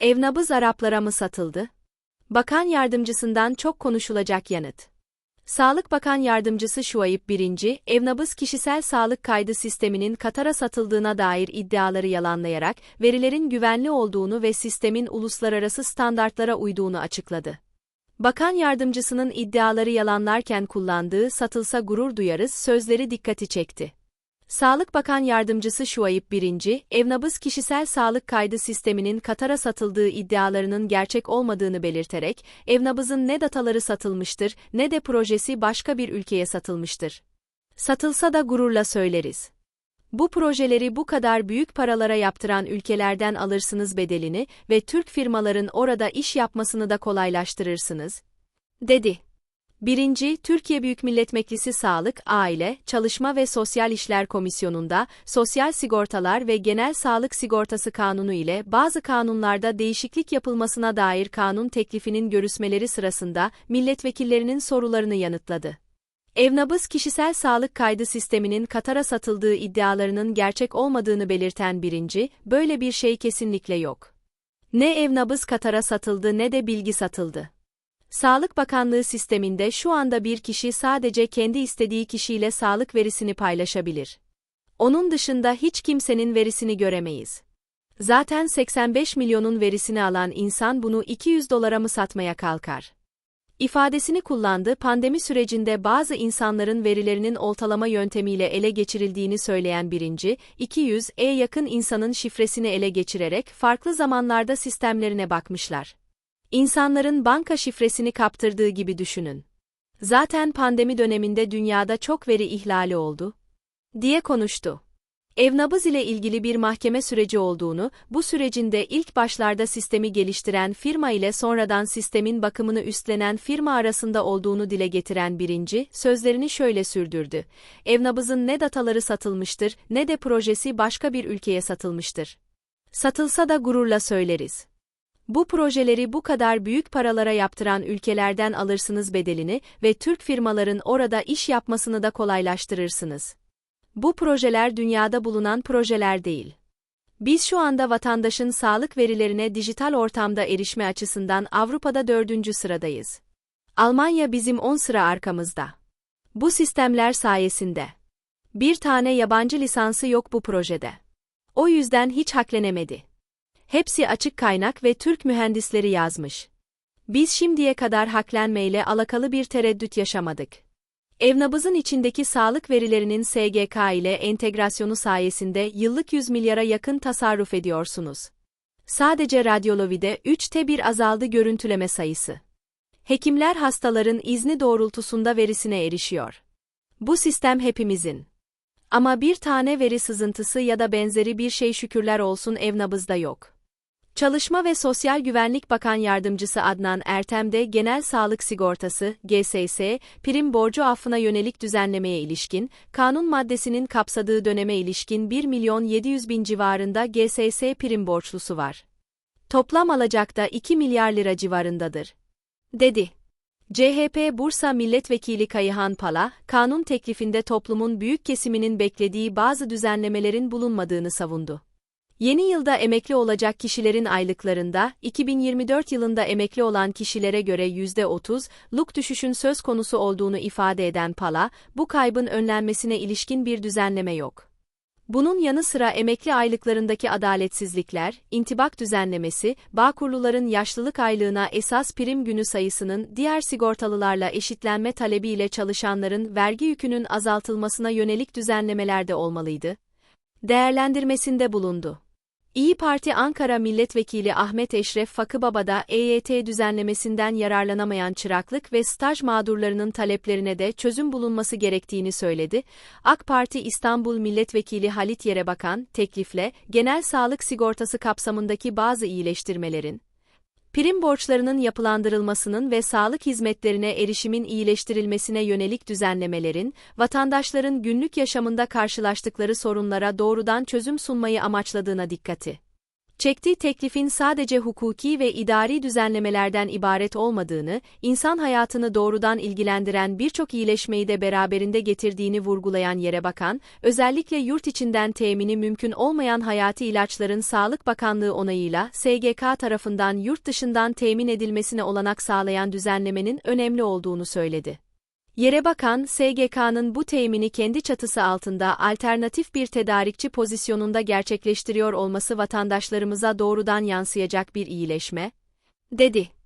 Evnabız Araplara mı satıldı? Bakan yardımcısından çok konuşulacak yanıt. Sağlık Bakan Yardımcısı Şuayb Birinci, Evnabız kişisel sağlık kaydı sisteminin Katar'a satıldığına dair iddiaları yalanlayarak, verilerin güvenli olduğunu ve sistemin uluslararası standartlara uyduğunu açıkladı. Bakan yardımcısının iddiaları yalanlarken kullandığı satılsa gurur duyarız sözleri dikkati çekti. Sağlık Bakan Yardımcısı Şuayb Birinci, Evnabız kişisel sağlık kaydı sisteminin Katar'a satıldığı iddialarının gerçek olmadığını belirterek, Evnabız'ın ne dataları satılmıştır ne de projesi başka bir ülkeye satılmıştır. Satılsa da gururla söyleriz. Bu projeleri bu kadar büyük paralara yaptıran ülkelerden alırsınız bedelini ve Türk firmaların orada iş yapmasını da kolaylaştırırsınız, dedi. Birinci, Türkiye Büyük Millet Meclisi Sağlık, Aile, Çalışma ve Sosyal İşler Komisyonu'nda, Sosyal Sigortalar ve Genel Sağlık Sigortası Kanunu ile bazı kanunlarda değişiklik yapılmasına dair kanun teklifinin görüşmeleri sırasında milletvekillerinin sorularını yanıtladı. Evnabız kişisel sağlık kaydı sisteminin Katar'a satıldığı iddialarının gerçek olmadığını belirten birinci, böyle bir şey kesinlikle yok. Ne Evnabız Katar'a satıldı ne de bilgi satıldı. Sağlık Bakanlığı sisteminde şu anda bir kişi sadece kendi istediği kişiyle sağlık verisini paylaşabilir. Onun dışında hiç kimsenin verisini göremeyiz. Zaten 85 milyonun verisini alan insan bunu 200 dolara mı satmaya kalkar? ifadesini kullandı. Pandemi sürecinde bazı insanların verilerinin oltalama yöntemiyle ele geçirildiğini söyleyen birinci, 200'e yakın insanın şifresini ele geçirerek farklı zamanlarda sistemlerine bakmışlar. İnsanların banka şifresini kaptırdığı gibi düşünün. Zaten pandemi döneminde dünyada çok veri ihlali oldu, diye konuştu. Evnabız ile ilgili bir mahkeme süreci olduğunu, bu sürecinde ilk başlarda sistemi geliştiren firma ile sonradan sistemin bakımını üstlenen firma arasında olduğunu dile getiren birinci, sözlerini şöyle sürdürdü. Evnabız'ın ne dataları satılmıştır, ne de projesi başka bir ülkeye satılmıştır. Satılsa da gururla söyleriz. Bu projeleri bu kadar büyük paralara yaptıran ülkelerden alırsınız bedelini ve Türk firmaların orada iş yapmasını da kolaylaştırırsınız. Bu projeler dünyada bulunan projeler değil. Biz şu anda vatandaşın sağlık verilerine dijital ortamda erişme açısından Avrupa'da dördüncü sıradayız. Almanya bizim 10 sıra arkamızda. Bu sistemler sayesinde. Bir tane yabancı lisansı yok bu projede. O yüzden hiç haklenemedi. Hepsi açık kaynak ve Türk mühendisleri yazmış. Biz şimdiye kadar haklenmeyle alakalı bir tereddüt yaşamadık. Evnabız'ın içindeki sağlık verilerinin SGK ile entegrasyonu sayesinde yıllık 100 milyara yakın tasarruf ediyorsunuz. Sadece radyolojide 3'te bir azaldı görüntüleme sayısı. Hekimler hastaların izni doğrultusunda verisine erişiyor. Bu sistem hepimizin. Ama bir tane veri sızıntısı ya da benzeri bir şey şükürler olsun Evnabız'da yok. Çalışma ve Sosyal Güvenlik Bakan Yardımcısı Adnan Ertem de Genel Sağlık Sigortası, GSS, prim borcu affına yönelik düzenlemeye ilişkin, kanun maddesinin kapsadığı döneme ilişkin 1 milyon 700 bin civarında GSS prim borçlusu var. Toplam alacakta 2 milyar lira civarındadır. Dedi. CHP Bursa Milletvekili Kayıhan Pala, kanun teklifinde toplumun büyük kesiminin beklediği bazı düzenlemelerin bulunmadığını savundu. Yeni yılda emekli olacak kişilerin aylıklarında, 2024 yılında emekli olan kişilere göre %30'luk düşüşün söz konusu olduğunu ifade eden Pala, bu kaybın önlenmesine ilişkin bir düzenleme yok. Bunun yanı sıra emekli aylıklarındaki adaletsizlikler, intibak düzenlemesi, Bağkurluların yaşlılık aylığına esas prim günü sayısının diğer sigortalılarla eşitlenme talebiyle çalışanların vergi yükünün azaltılmasına yönelik düzenlemelerde olmalıydı. Değerlendirmesinde bulundu. İyi Parti Ankara Milletvekili Ahmet Eşref Fakıbaba'da EYT düzenlemesinden yararlanamayan çıraklık ve staj mağdurlarının taleplerine de çözüm bulunması gerektiğini söyledi. AK Parti İstanbul Milletvekili Halit Yerebakan, teklifle, genel sağlık sigortası kapsamındaki bazı iyileştirmelerin, Prim borçlarının yapılandırılmasının ve sağlık hizmetlerine erişimin iyileştirilmesine yönelik düzenlemelerin, vatandaşların günlük yaşamında karşılaştıkları sorunlara doğrudan çözüm sunmayı amaçladığına dikkati Çektiği teklifin sadece hukuki ve idari düzenlemelerden ibaret olmadığını, insan hayatını doğrudan ilgilendiren birçok iyileşmeyi de beraberinde getirdiğini vurgulayan yere bakan, özellikle yurt içinden temini mümkün olmayan hayati ilaçların Sağlık Bakanlığı onayıyla SGK tarafından yurt dışından temin edilmesine olanak sağlayan düzenlemenin önemli olduğunu söyledi. Yere bakan, SGK'nın bu temini kendi çatısı altında alternatif bir tedarikçi pozisyonunda gerçekleştiriyor olması vatandaşlarımıza doğrudan yansıyacak bir iyileşme, dedi.